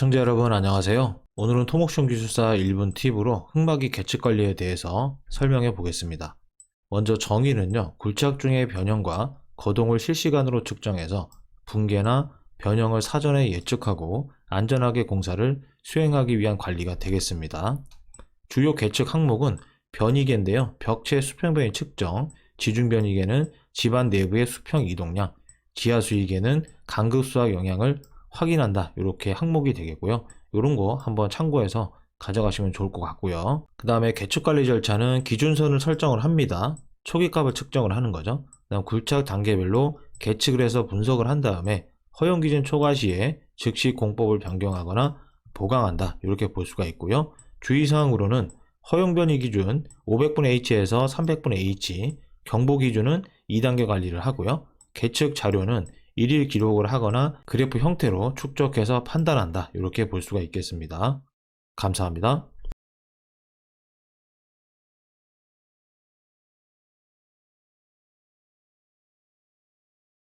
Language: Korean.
시청자 여러분 안녕하세요. 오늘은 토목션 기술사 1분 팁으로 흙막이 계측 관리에 대해서 설명해 보겠습니다. 먼저 정의는요, 굴착 중의 변형과 거동을 실시간으로 측정해서 붕괴나 변형을 사전에 예측하고 안전하게 공사를 수행하기 위한 관리가 되겠습니다. 주요 계측 항목은 변이계인데요. 벽체 수평 변이 측정, 지중 변이계는 집안 내부의 수평 이동량, 지하 수위계는 간극 수학 영향을 확인한다. 이렇게 항목이 되겠고요. 이런 거 한번 참고해서 가져가시면 좋을 것 같고요. 그 다음에 계측 관리 절차는 기준선을 설정을 합니다. 초기값을 측정을 하는 거죠. 그다음 굴착 단계별로 계측을 해서 분석을 한 다음에 허용 기준 초과 시에 즉시 공법을 변경하거나 보강한다. 이렇게 볼 수가 있고요. 주의사항으로는 허용 변이 기준 500분의 H에서 300분의 H, 경보 기준은 2단계 관리를 하고요. 계측 자료는 일일 기록을 하거나 그래프 형태로 축적해서 판단한다. 이렇게 볼 수가 있겠습니다. 감사합니다.